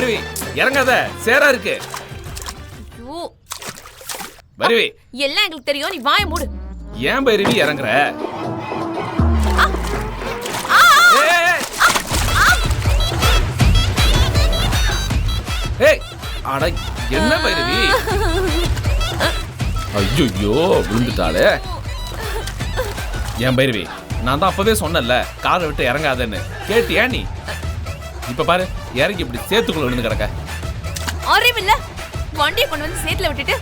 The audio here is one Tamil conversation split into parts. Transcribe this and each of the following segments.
வருவி இறங்காத சேரா இருக்கு. ஐயோ. வருவி எல்லாம் எங்களுக்கு தெரியும் நீ வாய மூடு. ஏன் பைரவி இறங்குற? ஏய், அட என்ன பைரவி? ஐயோ விழுந்துட்டாளே. ஏன் பைரவி நான் தான் அப்பவே சொன்னேன்ல காரை விட்டு இறங்காதன்னு. கேட்டியா நீ? இப்ப பாரு இறங்கி இப்படி சேத்துக்குள்ள விழுந்து கிடக்க. அறிவில்ல வண்டியை கொண்டு வந்து சேத்துல விட்டுட்டு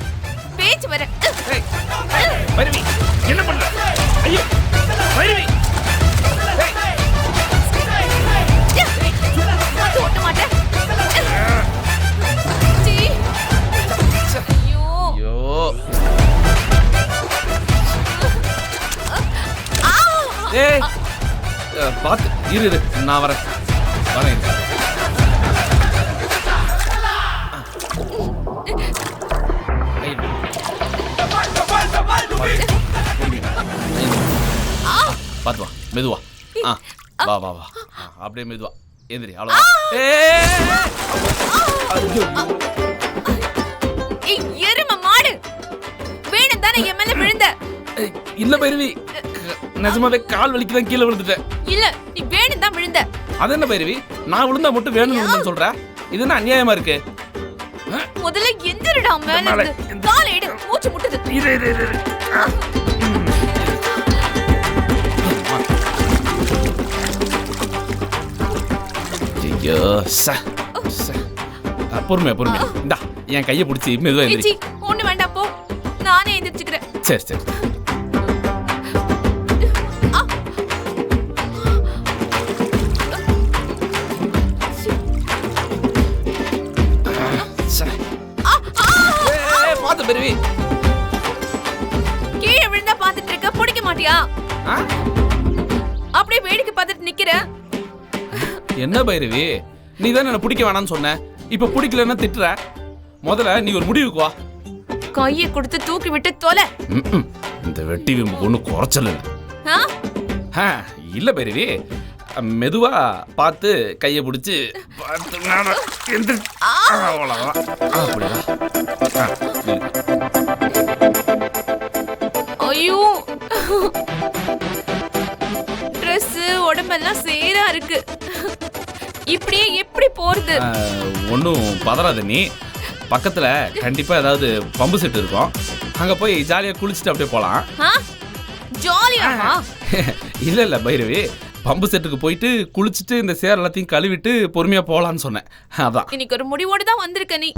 பேச்சு வர பைரவி என்ன பண்ற? ஐயோ பைரவி. இரு இரு நான் வரேன். வரேன் வா மெதுவா ஆ வா வா. வா அப்படியே மெதுவா. எந்திரி அவ்வளோ ஏய், எருமை மாடு. வேணும் தானே என் மேல விழுந்த. இல்ல பைரவி. நிஜமாவே கால் வலிக்குதான் கீழே விழுந்துட்டேன். இல்ல நீ வேணும் தான் விழுந்த. அது என்ன பைரவி? நான் விழுந்தா மட்டும் வேணும்னு சொல்ற? இது என்ன அநியாயமா இருக்கு? முதல்ல எந்திரடா மேல காலை எடு மூச்சு முட்டுது. இரு இரு இரு. ஐயோ ச பொறுமையா பொறுமையா. இந்தா என் கையை பிடிச்சி மெதுவா எந்திரி. ஒண்ணு வேண்டாம் போ. நானே எந்திரிச்சுக்கிறேன். சரி சரி. பாத்து பெருவி கீழே விழுந்தா பாத்துட்டு இருக்க பிடிக்க மாட்டியா? அப்படியே வேடிக்கை பார்த்துட்டு நிக்கிற. என்ன பைரவி? நீ தான் என்ன பிடிக்க வேணாம்னு சொன்ன. இப்ப பிடிக்கலன்னா திட்டுற. முதல்ல நீ ஒரு முடிவுக்கு வா. கையை கொடுத்து தூக்கி விட்டு தொலை. இந்த வெட்டி விம்புக்கு ஒன்றும் குறைச்சல் இல்லை. ஆ? ஆ, இல்ல பைரவி. மெதுவா பார்த்து கையை பிடிச்சி பார்த்து நானா உடம்பெல்லாம் சேரா இருக்கு. இப்படியே எப்படி போறது? ஒண்ணும் பதறாத நீ. பக்கத்துல கண்டிப்பா ஏதாவது பம்பு செட் இருக்கும். அங்க போய் ஜாலியா குளிச்சுட்டு அப்படியே போலாம். ஆ? ஜாலியாவா இல்ல இல்ல பைரவி. பம்பு செட்டுக்கு போயிட்டு குளிச்சுட்டு இந்த சேர் எல்லாத்தையும் கழுவிட்டு பொறுமையா போலான்னு சொன்னேன். அதான். இன்னைக்கு ஒரு முடிவோடு தான் வந்திருக்க நீ.